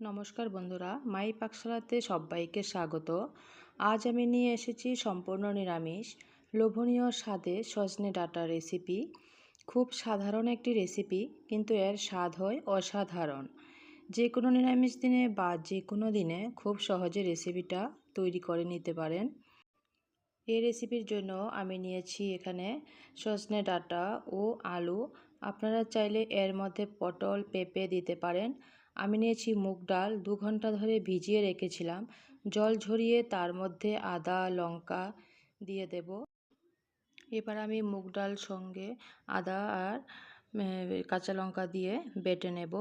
নমস্কার বন্ধুরা, মাই পাকশালাতে সবাইকে স্বাগত। আজ আমি নিয়ে এসেছি সম্পূর্ণ নিরামিষ, লোভনীয় স্বাদে সজনে ডাটা রেসিপি। খুব সাধারণ একটি রেসিপি, কিন্তু এর স্বাদ হয় অসাধারণ। যে কোনো নিরামিষ দিনে বা যে কোনো দিনে খুব সহজে রেসিপিটা তৈরি করে নিতে পারেন। এই রেসিপির জন্য আমি নিয়েছি এখানে সজনে ডাটা ও আলু। আপনারা চাইলে এর মধ্যে পটল, পেঁপে দিতে পারেন। আমি নিয়েছি মুগ ডাল, দু ঘণ্টা ধরে ভিজিয়ে রেখেছিলাম। জল ঝরিয়ে তার মধ্যে আদা, লঙ্কা দিয়ে দেব। এবার আমি মুগ ডাল সঙ্গে আদা আর কাঁচা লঙ্কা দিয়ে বেটে নেব।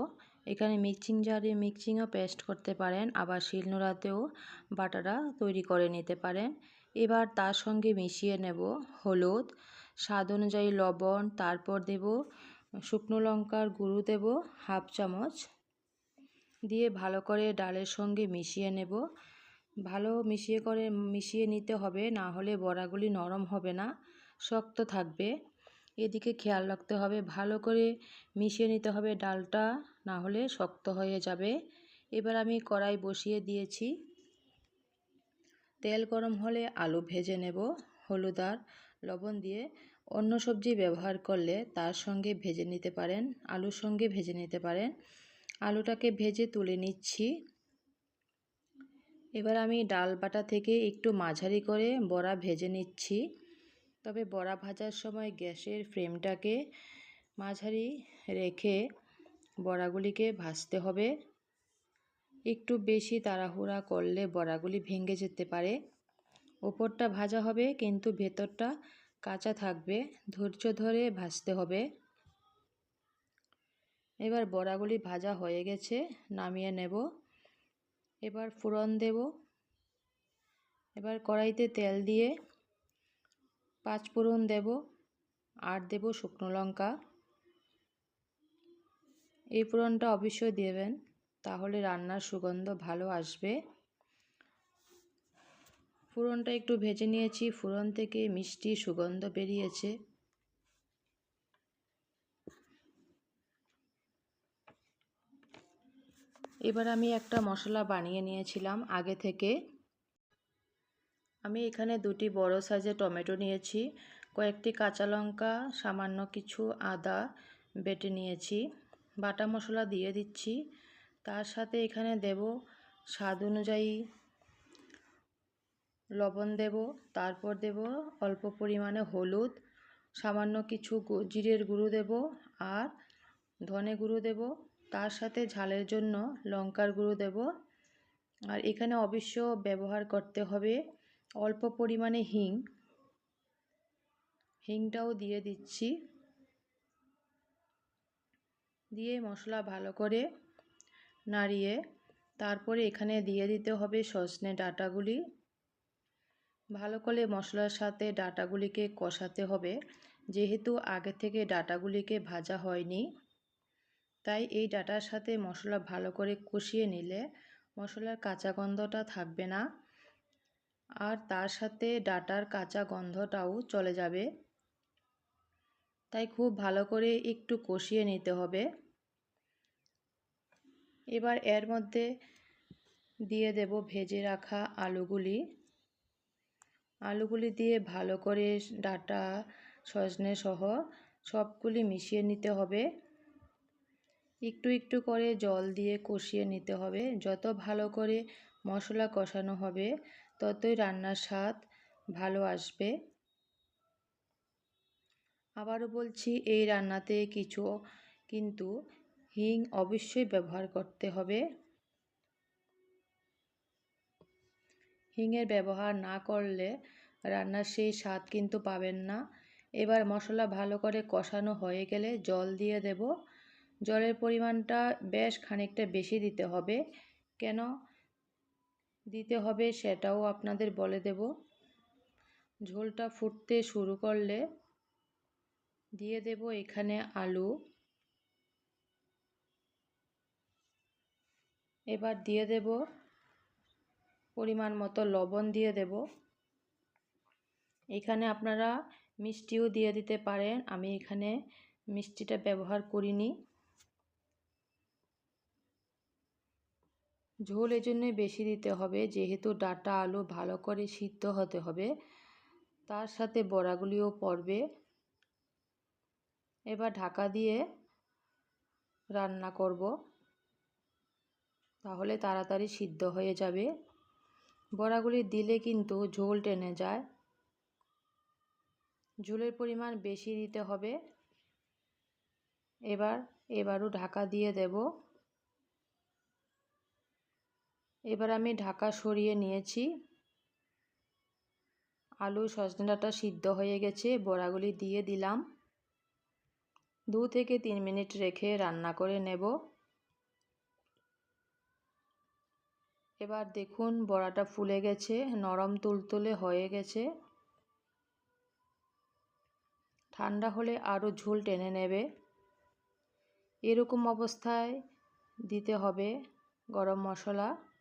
এখানে মিক্সিং জারে মিক্সিংও পেস্ট করতে পারেন, আবার শিলনোড়াতেও বাটাটা তৈরি করে নিতে পারেন। এবার তার সঙ্গে মিশিয়ে নেব হলুদ। স্বাদ অনুযায়ী লবণ, তারপর দেব শুকনো লঙ্কার গুঁড়ো দেব হাফ চামচ। দিয়ে ভালো করে ডালের সঙ্গে মিশিয়ে নেব। ভালো মিশিয়ে করে মিশিয়ে নিতে হবে, না হলে বড়াগুলি নরম হবে না, শক্ত থাকবে। এদিকে খেয়াল রাখতে হবে, ভালো করে মিশিয়ে নিতে হবে ডালটা, না হলে শক্ত হয়ে যাবে। এবার আমি কড়াই বসিয়ে দিয়েছি। তেল গরম হলে আলু ভেজে নেব, হলুদ আর লবণ দিয়ে। অন্য সবজি ব্যবহার করলে তার সঙ্গে ভেজে নিতে পারেন, আলুর সঙ্গে ভেজে নিতে পারেন। আলুটাকে ভেজে তুলে নিচ্ছি। এবার আমি ডাল বাটা থেকে একটু মাঝারি করে বড়া ভেজে নিচ্ছি। তবে বড়া ভাজার সময় গ্যাসের ফ্লেমটাকে মাঝারি রেখে বড়াগুলিকে ভাজতে হবে। একটু বেশি তাড়াহুড়া করলে বড়াগুলি ভেঙে যেতে পারে। ওপরটা ভাজা হবে, কিন্তু ভেতরটা কাঁচা থাকবে। ধৈর্য ধরে ভাজতে হবে। এবার বড়াগুলি ভাজা হয়ে গেছে, নামিয়ে নেব। এবার ফোড়ন দেব। এবার কড়াইতে তেল দিয়ে পাঁচ ফোড়ন দেব, আর দেব শুকনো লঙ্কা। এই ফোড়নটা অবশ্যই দেবেন, তাহলে রান্নার সুগন্ধ ভালো আসবে। ফোড়নটা একটু ভেজে নিয়েছি, ফোড়ন থেকে মিষ্টি সুগন্ধ বেরিয়েছে। এবার আমি একটা মশলা বানিয়ে নিয়েছিলাম আগে থেকে। আমি এখানে দুটি বড় সাইজের টমেটো নিয়েছি, কয়েকটি কাঁচা লঙ্কা, সামান্য কিছু আদা বেটে নিয়েছি, বাটা মশলা দিয়ে দিচ্ছি। তার সাথে এখানে দেব স্বাদ অনুযায়ী লবণ দেব, তারপর দেব অল্প পরিমাণে হলুদ, সামান্য কিছু জিরের গুঁড়ো দেব, আর ধনে গুঁড়ো দেব। তার সাথে ঝালের জন্য লঙ্কার গুঁড়ো দেব। আর এখানে অবশ্য ব্যবহার করতে হবে অল্প পরিমাণে হিং। হিংটাও দিয়ে দিচ্ছি। দিয়ে মশলা ভালো করে নাড়িয়ে তারপরে এখানে দিয়ে দিতে হবে সজনে ডাটাগুলি। ভালো করে মশলার সাথে ডাটাগুলিকে কষাতে হবে। যেহেতু আগে থেকে ডাটাগুলিকে ভাজা হয়নি। তাই এই ডাটার সাথে মশলা ভালো করে কষিয়ে নিলে মশলার কাঁচা গন্ধটা থাকবে না। আর তার সাথে ডাটার কাঁচা গন্ধটাও চলে যাবে। তাই খুব ভালো করে একটু কষিয়ে নিতে হবে। এবার এর মধ্যে দিয়ে দেব ভেজে রাখা আলুগুলি। আলুগুলি দিয়ে ভালো করে ডাটা, সজনে সহ সবগুলি মিশিয়ে নিতে হবে। একটু একটু করে জল দিয়ে কষিয়ে নিতে হবে। যত ভালো করে মশলা কষানো হবে, ততই রান্নার স্বাদ ভালো আসবে। আবারও বলছি, এই রান্নাতে কিছু কিন্তু হিং অবশ্যই ব্যবহার করতে হবে। হিংয়ের ব্যবহার না করলে রান্নার সেই স্বাদ কিন্তু পাবেন না। এবার মশলা ভালো করে কষানো হয়ে গেলে জল দিয়ে দেব। জলের পরিমাণটা বেশ খানিকটা বেশি দিতে হবে। কেন দিতে হবে সেটাও আপনাদের বলে দেব। ঝোলটা ফুটতে শুরু করলে দিয়ে দেব এখানে আলু। এবার দিয়ে দেব পরিমাণ মতো লবণ দিয়ে দেব। এখানে আপনারা মিষ্টিও দিয়ে দিতে পারেন। আমি এখানে মিষ্টিটা ব্যবহার করিনি। ঝোল এজন্য বেশি দিতে হবে, যেহেতু ডাটা আলু ভালো করে সিদ্ধ হতে হবে। তার সাথে বড়াগুলিও পড়বে। এবার ঢাকা দিয়ে রান্না করব। তাহলে তাড়াতাড়ি সিদ্ধ হয়ে যাবে। বড়াগুলি দিলে কিন্তু ঝোল টেনে যায়। ঝোলের পরিমাণ বেশি দিতে হবে। এবার, এবারও ঢাকা দিয়ে দেব। এবার আমি ঢাকা সরিয়ে নিয়েছি। আলু, সজনে ডাঁটা সিদ্ধ হয়ে গেছে, বড়াগুলি দিয়ে দিলাম। দু থেকে তিন মিনিট রেখে রান্না করে নেব। এবার দেখুন, বড়াটা ফুলে গেছে, নরম তুলতুলে হয়ে গেছে। ঠান্ডা হলে আরও ঝোল টেনে নেবে। এরকম অবস্থায় দিতে হবে গরম মশলা।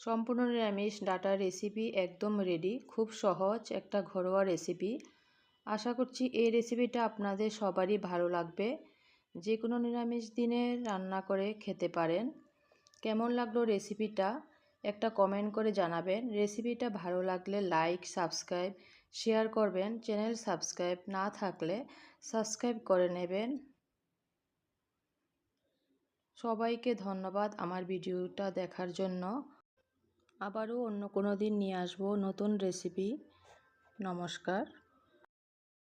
সম্পূর্ণ নিরামিষ ডাটার রেসিপি একদম রেডি খুব সহজ একটা ঘরোয়া রেসিপি আশা করছি এই রেসিপিটা আপনাদের সবারই ভালো লাগবে। যে কোনো নিরামিষ দিনে রান্না করে খেতে পারেন। কেমন লাগল রেসিপিটা একটা কমেন্ট করে জানাবেন। রেসিপিটা ভালো লাগলে লাইক সাবস্ক্রাইব শেয়ার করবেন। চ্যানেল সাবস্ক্রাইব না থাকলে সাবস্ক্রাইব করে নেবেন। সবাইকে ধন্যবাদ আমার ভিডিওটা দেখার জন্য। আবারও অন্য কোনো দিন নিয়ে আসব নতুন রেসিপি নমস্কার।